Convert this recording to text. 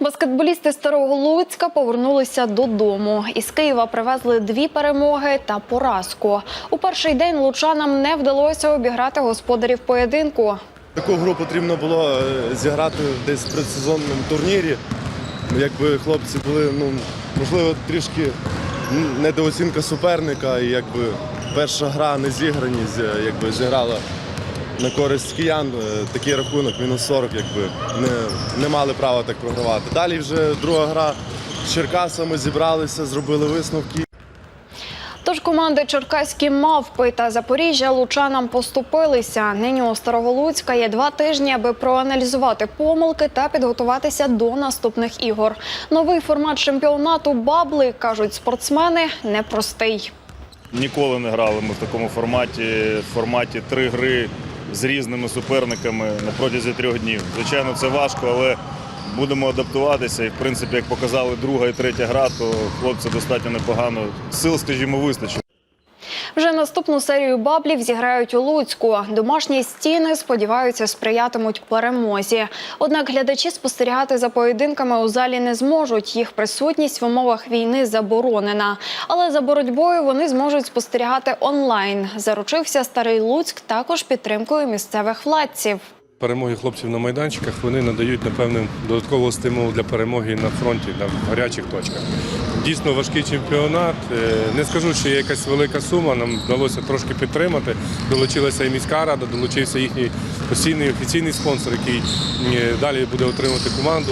Баскетболісти Старого Луцька повернулися додому. Із Києва привезли дві перемоги та поразку. У перший день лучанам не вдалося обіграти господарів поєдинку. Таку гру потрібно було е, зіграти десь в предсезонному турнірі. Якби хлопці були, ну можливо, трішки недооцінка суперника, і якби перша гра незіграність е, якби зіграла на користь киян. Е, Такий рахунок, мінус 40, якби не, не мали права так програвати. Далі вже друга гра з Черкасами зібралися, зробили висновки. Тож команди Черкаські мавпи та Запоріжжя лучанам поступилися. Нині у Староголуцька є два тижні, аби проаналізувати помилки та підготуватися до наступних ігор. Новий формат чемпіонату Бабли кажуть спортсмени непростий. Ніколи не грали ми в такому форматі, в форматі три гри з різними суперниками на протязі трьох днів. Звичайно, це важко, але будемо адаптуватися. І в принципі, як показали друга і третя гра, то хлопці достатньо непогано. Сил, скажімо, вистачило. Вже наступну серію баблів зіграють у Луцьку. Домашні стіни сподіваються сприятимуть перемозі. Однак глядачі спостерігати за поєдинками у залі не зможуть. Їх присутність в умовах війни заборонена. Але за боротьбою вони зможуть спостерігати онлайн. Заручився старий Луцьк також підтримкою місцевих владців. Перемоги хлопців на майданчиках вони надають напевне додаткового стимулу для перемоги на фронті, на гарячих точках. Дійсно важкий чемпіонат. Е, Не скажу, що є якась велика сума. Нам вдалося трошки підтримати. Долучилася і міська рада, долучився їхній постійний офіційний спонсор, який е, далі буде отримувати команду.